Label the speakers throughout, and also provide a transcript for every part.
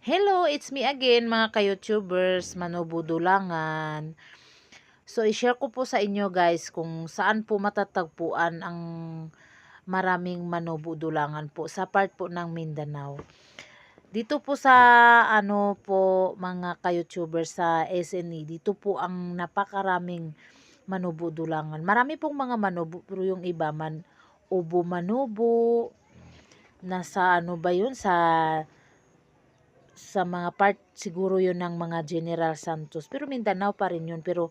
Speaker 1: Hello, it's me again mga ka-YouTubers, Manobudulangan. So, i-share ko po sa inyo guys kung saan po matatagpuan ang maraming manobudulangan po sa part po ng Mindanao. Dito po sa ano po mga ka-YouTubers sa SNE, dito po ang napakaraming manubudulangan. Marami pong mga manubo, yung iba man ubo manubo, nasa ano ba yun sa sa mga part siguro yun ng mga General Santos. Pero Mindanao pa rin yun. Pero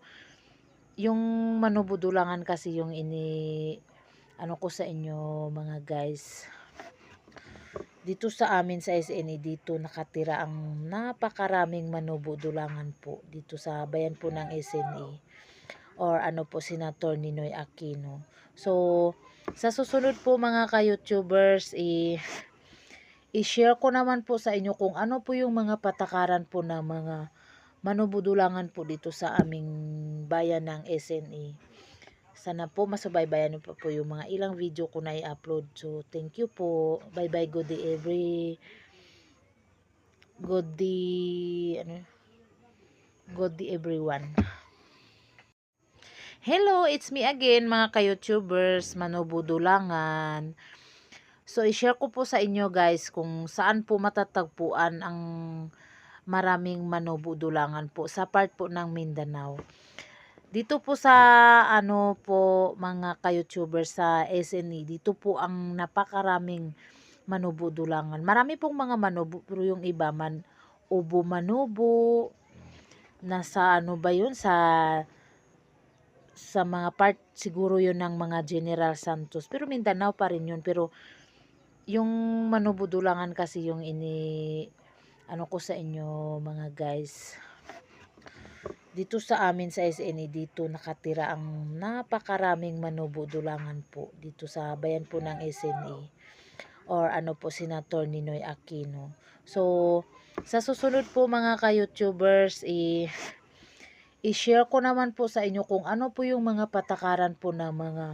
Speaker 1: yung manubudulangan kasi yung ini ano ko sa inyo mga guys. Dito sa amin sa SNE dito nakatira ang napakaraming manubudulangan po dito sa bayan po ng SNE or ano po Senator Ninoy Aquino. So sa susunod po mga ka-YouTubers eh i-share ko naman po sa inyo kung ano po yung mga patakaran po ng mga manubudulangan po dito sa aming bayan ng SNE. Sana po masubaybayan pa po yung mga ilang video ko na i-upload. So, thank you po. Bye-bye. Good day every... Good day... Ano? Good day everyone. Hello, it's me again mga ka-YouTubers, Manobudulangan. So, i-share ko po sa inyo guys kung saan po matatagpuan ang maraming manubudulangan po sa part po ng Mindanao. Dito po sa ano po mga ka-YouTuber sa SNE, dito po ang napakaraming manubudulangan. Marami pong mga manubo, pero yung iba man ubo manubo, nasa ano ba yun sa sa mga part siguro yun ng mga General Santos pero Mindanao pa rin yun pero yung manubudulangan kasi yung ini ano ko sa inyo mga guys. Dito sa amin sa SNE dito nakatira ang napakaraming manubudulangan po dito sa bayan po ng SNE or ano po Senator Ninoy Aquino. So sa susunod po mga ka-YouTubers eh, i-share ko naman po sa inyo kung ano po yung mga patakaran po ng mga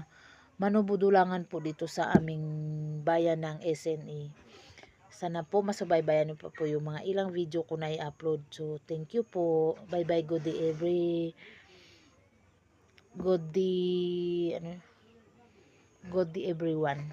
Speaker 1: manubudulangan po dito sa aming bayan ng SNE. Sana po masubaybayan pa po yung mga ilang video ko na i-upload. So, thank you po. Bye-bye. Good day every... Good day... Ano? Good day everyone.